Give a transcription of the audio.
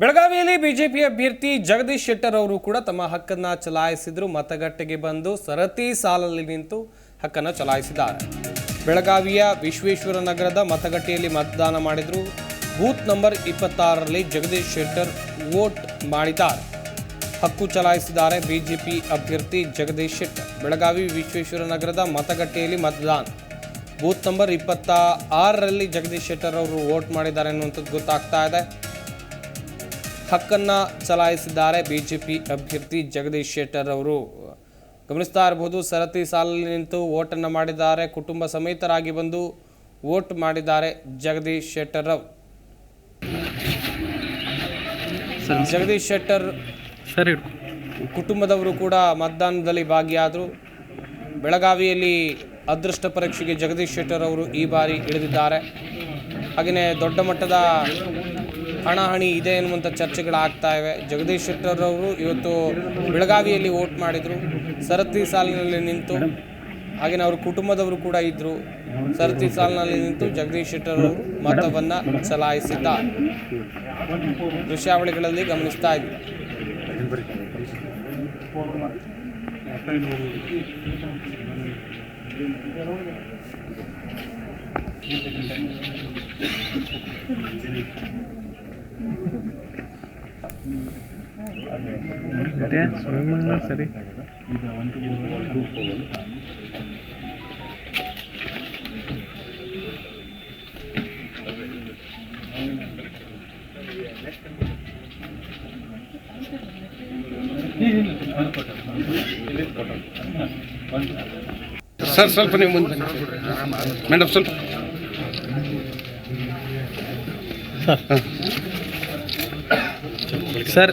ಬೆಳಗಾವಿಯಲ್ಲಿ ಬಿಜೆಪಿ ಅಭ್ಯರ್ಥಿ ಜಗದೀಶ್ ಶೆಟ್ಟರ್ ಅವರು ಕೂಡ ತಮ್ಮ ಹಕ್ಕನ್ನ ಚಲಾಯಿಸಿದ್ರು. ಮತಗಟ್ಟೆಗೆ ಬಂದು ಸರತಿ ಸಾಲಲ್ಲಿ ನಿಂತು ಹಕ್ಕನ್ನು ಚಲಾಯಿಸಿದ್ದಾರೆ. ಬೆಳಗಾವಿಯ ವಿಶ್ವೇಶ್ವರ ನಗರದ ಮತಗಟ್ಟೆಯಲ್ಲಿ ಮತದಾನ ಮಾಡಿದ್ರು. ಬೂತ್ ನಂಬರ್ ಇಪ್ಪತ್ತಾರರಲ್ಲಿ ಜಗದೀಶ್ ಶೆಟ್ಟರ್ ವೋಟ್ ಮಾಡಿದ್ದಾರೆ. ಹಕ್ಕು ಚಲಾಯಿಸಿದ್ದಾರೆ ಬಿಜೆಪಿ ಅಭ್ಯರ್ಥಿ ಜಗದೀಶ್ ಶೆಟ್ಟರ್. ಬೆಳಗಾವಿ ವಿಶ್ವೇಶ್ವರ ನಗರದ ಮತಗಟ್ಟೆಯಲ್ಲಿ ಮತದಾನ. ಬೂತ್ ನಂಬರ್ ಇಪ್ಪತ್ತ ಆರರಲ್ಲಿ ಜಗದೀಶ್ ಶೆಟ್ಟರ್ ಅವರು ವೋಟ್ ಮಾಡಿದ್ದಾರೆ ಅನ್ನುವಂಥದ್ದು ಗೊತ್ತಾಗ್ತಾ ಇದೆ. ಹಕ್ಕನ್ನ ಚಲಾಯಿಸಿದ್ದಾರೆ. ಬಿಜೆಪಿ ಅಭ್ಯರ್ಥಿ ಜಗದೀಶ್ ಶೆಟ್ಟರ್ ಅವರು. ಗಮನಿಸ್ತಾ ಇರಬಹುದು ಸರತಿ ಸಾಲಲ್ಲಿ ನಿಂತು ಓಟನ್ನು ಮಾಡಿದ್ದಾರೆ. ಕುಟುಂಬ ಸಮೇತರಾಗಿ ಬಂದು ವೋಟ್ ಮಾಡಿದ್ದಾರೆ ಜಗದೀಶ್ ಶೆಟ್ಟರ್ ಅವರು ಜಗದೀಶ್ ಶೆಟ್ಟರ್ ಸರಿ. ಕುಟುಂಬದವರು ಕೂಡ ಮತದಾನದಲ್ಲಿ ಭಾಗಿಯಾದರು. ಬೆಳಗಾವಿಯಲ್ಲಿ ಅದೃಷ್ಟ ಪರೀಕ್ಷೆಗೆ ಜಗದೀಶ್ ಶೆಟ್ಟರ್ ಅವರು ಈ ಬಾರಿ ಇಳಿದಿದ್ದಾರೆ. ಹಾಗೆಯೇ ದೊಡ್ಡ ಮಟ್ಟದ ಹಣಾಹಣಿ ಇದೆ ಎನ್ನುವಂಥ ಚರ್ಚೆಗಳಾಗ್ತಾ ಇವೆ. ಜಗದೀಶ್ ಶೆಟ್ಟರ್ ಅವರು ಇವತ್ತು ಬೆಳಗಾವಿಯಲ್ಲಿ ವೋಟ್ ಮಾಡಿದರು. ಸರತಿ ಸಾಲಿನಲ್ಲಿ ನಿಂತು. ಹಾಗೆಯೇ ಅವ್ರ ಕುಟುಂಬದವರು ಕೂಡ ಇದ್ದರು ಸರತಿ ಸಾಲಿನಲ್ಲಿ ನಿಂತು ಜಗದೀಶ್ ಶೆಟ್ಟರ್ ಅವರು ಮತವನ್ನು ಚಲಾಯಿಸಿದ್ದ ದೃಶ್ಯಾವಳಿಗಳಲ್ಲಿ ಗಮನಿಸ್ತಾ ಇದ್ವಿ. ಸರಿ ಸರ್. ಸ್ವಲ್ಪ ನೀವು ಮುಂದೆ ಮೇಡಮ್ ಸ್ವಲ್ಪ. ಸರ್